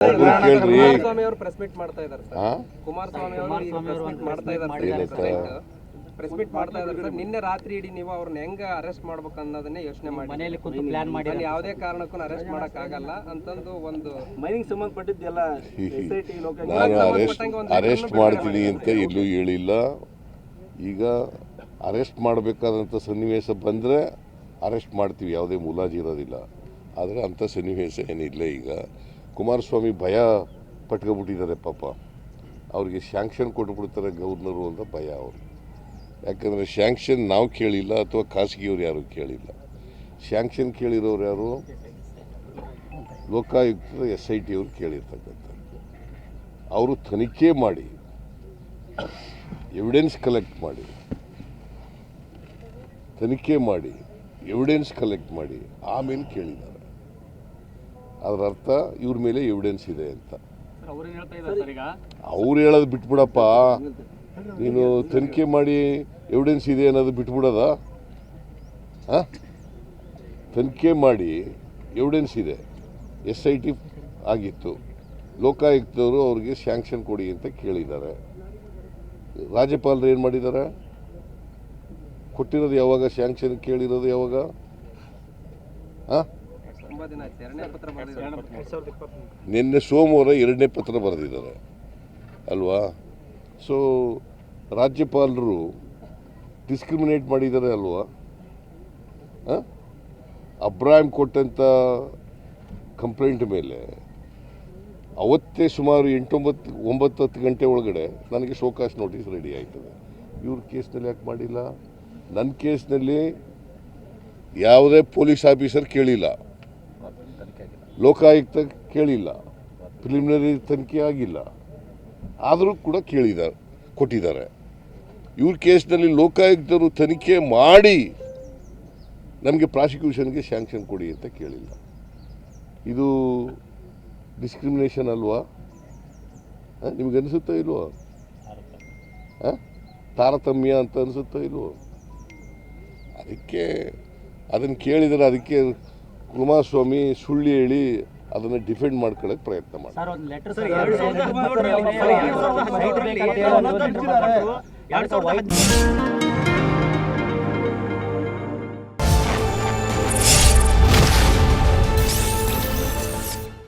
ಕೇಳ್ರಿ. ಕುಮಾರಸ್ವಾಮಿ ಅವರು press meet ಮಾಡ್ತಾ ಇದ್ದಾರೆ ಸರ್. ಹಾ? ಕುಮಾರಸ್ವಾಮಿ ಅವರು ಈಗ ಪ್ರೆಸ್ ಮೀಟ್ ಮಾಡ್ತಾ ಇದ್ದಾರೆ ಏನಂತ? ಪ್ರೆಸ್ ಮೀಟ್ ಮಾಡ್ತಾ ಇದ್ದಾರೆ ಸರ್. ನಿನ್ನೆ ರಾತ್ರಿ ಇಡೀ ನೀವು ಅವ್ರನ್ನ ಹೆಂಗ ಅರೆಸ್ಟ್ ಮಾಡ್ಬೇಕು ಅನ್ನೋದನ್ನೇ ಯೋಚನೆ ಮಾಡಿ ಮನೆಯಲ್ಲಿ ಕೂತು ಪ್ಲಾನ್ ಮಾಡಿ ಯಾವುದೇ ಕಾರಣಕ್ಕೂ ಅರೆಸ್ಟ್ ಮಾಡಕ್ ಆಗಲ್ಲ ಅಂತಂದು ಒಂದು ಮೈನಿಂಗ್ ಸಂಬಂಧಪಟ್ಟಿದ್ದೆಲ್ಲ ನಾನು ಅರೆಸ್ಟ್ ಅರೆಸ್ಟ್ ಮಾಡ್ತೀನಿ ಅಂತ ಎಲ್ಲೂ ಹೇಳಿಲ್ಲ. ಈಗ ಅರೆಸ್ಟ್ ಮಾಡಬೇಕಾದಂಥ ಸನ್ನಿವೇಶ ಬಂದರೆ ಅರೆಸ್ಟ್ ಮಾಡ್ತೀವಿ. ಯಾವುದೇ ಮುಲಾಜಿ ಇರೋದಿಲ್ಲ. ಆದರೆ ಅಂಥ ಸನ್ನಿವೇಶ ಏನಿಲ್ಲ ಈಗ. ಕುಮಾರಸ್ವಾಮಿ ಭಯ ಪಟ್ಕೊಬಿಟ್ಟಿದ್ದಾರೆ ಪಾಪ. ಅವ್ರಿಗೆ ಶ್ಯಾಂಕ್ಷನ್ ಕೊಟ್ಬಿಡ್ತಾರೆ ಗವರ್ನರು ಅಂತ ಭಯ ಅವರು. ಯಾಕಂದರೆ ಶ್ಯಾಂಕ್ಷನ್ ನಾವು ಕೇಳಿಲ್ಲ ಅಥವಾ ಖಾಸಗಿಯವ್ರು ಯಾರು ಕೇಳಿಲ್ಲ. ಶ್ಯಾಂಕ್ಷನ್ ಕೇಳಿರೋರು ಯಾರು? ಲೋಕಾಯುಕ್ತ ಎಸ್ ಐ ಟಿ ಅವರು ಕೇಳಿರ್ತಕ್ಕಂಥ ಅವರು ತನಿಖೆ ಮಾಡಿ ಎವಿಡೆನ್ಸ್ ಕಲೆಕ್ಟ್ ಮಾಡಿ, ತನಿಖೆ ಮಾಡಿ ಎವಿಡೆನ್ಸ್ ಕಲೆಕ್ಟ್ ಮಾಡಿ, ಆಮೇಲೆ ಕೇಳಿದ್ದಾರೆ. ಅದರ ಅರ್ಥ ಇವ್ರ ಮೇಲೆ ಎವಿಡೆನ್ಸ್ ಇದೆ ಅಂತ. ಅವ್ರು ಹೇಳೋದು ಬಿಟ್ಬಿಡಪ್ಪ. ನೀನು ತನಿಖೆ ಮಾಡಿ ಎವಿಡೆನ್ಸ್ ಇದೆ ಅನ್ನೋದು ಬಿಟ್ಬಿಡೋದ? ಹಾಂ? ತನಿಖೆ ಮಾಡಿ ಎವಿಡೆನ್ಸ್ ಇದೆ. ಎಸ್ ಐ ಟಿ ಆಗಿತ್ತು. ಲೋಕಾಯುಕ್ತವರು ಅವ್ರಿಗೆ ಸ್ಯಾಂಕ್ಷನ್ ಕೊಡಿ ಅಂತ ಕೇಳಿದ್ದಾರೆ. ರಾಜ್ಯಪಾಲರು ಏನು ಮಾಡಿದ್ದಾರೆ? ಕೊಟ್ಟಿರೋದು ಯಾವಾಗ? ಸ್ಯಾಂಕ್ಷನ್ ಕೇಳಿರೋದು ಯಾವಾಗ? ಹಾಂ? ನಿನ್ನೆ ಸೋಮವಾರ ಎರಡನೇ ಪತ್ರ ಬರೆದಿದ್ದಾರೆ. ಅಲ್ವಾ? ಸೊ ರಾಜ್ಯಪಾಲರು ಡಿಸ್ಕ್ರಿಮಿನೇಟ್ ಮಾಡಿದ್ದಾರೆ ಅಲ್ವಾ? ಅಬ್ರಾಹಿಂ ಕೊಟ್ಟಂಥ ಕಂಪ್ಲೇಂಟ್ ಮೇಲೆ ಅವತ್ತೇ ಸುಮಾರು ಎಂಟೊಂಬತ್ತು ಒಂಬತ್ತು ಹತ್ತು ಗಂಟೆ ಒಳಗಡೆ ನನಗೆ ಶೋಕಾಸ್ ನೋಟಿಸ್ ರೆಡಿ ಆಯ್ತದೆ. ಇವ್ರ ಕೇಸ್ನಲ್ಲಿ ಯಾಕೆ ಮಾಡಿಲ್ಲ? ನನ್ನ ಕೇಸ್ನಲ್ಲಿ ಯಾವುದೇ ಪೊಲೀಸ್ ಆಫೀಸರ್ ಕೇಳಿಲ್ಲ. ಲೋಕಾಯುಕ್ತ ಕೇಳಿಲ್ಲ. ಪ್ರಿಲಿಮಿನರಿ ತನಿಖೆ ಆಗಿಲ್ಲ. ಆದರೂ ಕೂಡ ಕೇಳಿದ್ದಾರೆ ಕೊಟ್ಟಿದ್ದಾರೆ. ಇವ್ರ ಕೇಸ್ನಲ್ಲಿ ಲೋಕಾಯುಕ್ತರು ತನಿಖೆ ಮಾಡಿ ನಮಗೆ ಪ್ರಾಸಿಕ್ಯೂಷನ್ಗೆ ಸ್ಯಾಂಕ್ಷನ್ ಕೊಡಿ ಅಂತ ಕೇಳಿಲ್ಲ. ಇದು ಡಿಸ್ಕ್ರಿಮಿನೇಷನ್ ಅಲ್ವಾ? ನಿಮ್ಗೆ ಅನಿಸುತ್ತೋ ಇಲ್ವೋ? ತಾರತಮ್ಯ ಅಂತ ಅನಿಸುತ್ತೋ ಇಲ್ವೋ? ಅದಕ್ಕೆ ಅದನ್ನು ಕೇಳಿದರೆ ಅದಕ್ಕೆ ಕುಮಾರಸ್ವಾಮಿ ಸುಳ್ಳು ಹೇಳಿ ಅದನ್ನು ಡಿಫೆಂಡ್ ಮಾಡ್ಕೊಳ್ಳೋಕೆ ಪ್ರಯತ್ನ ಮಾಡಿ ಎರಡು ಸಾವಿರದ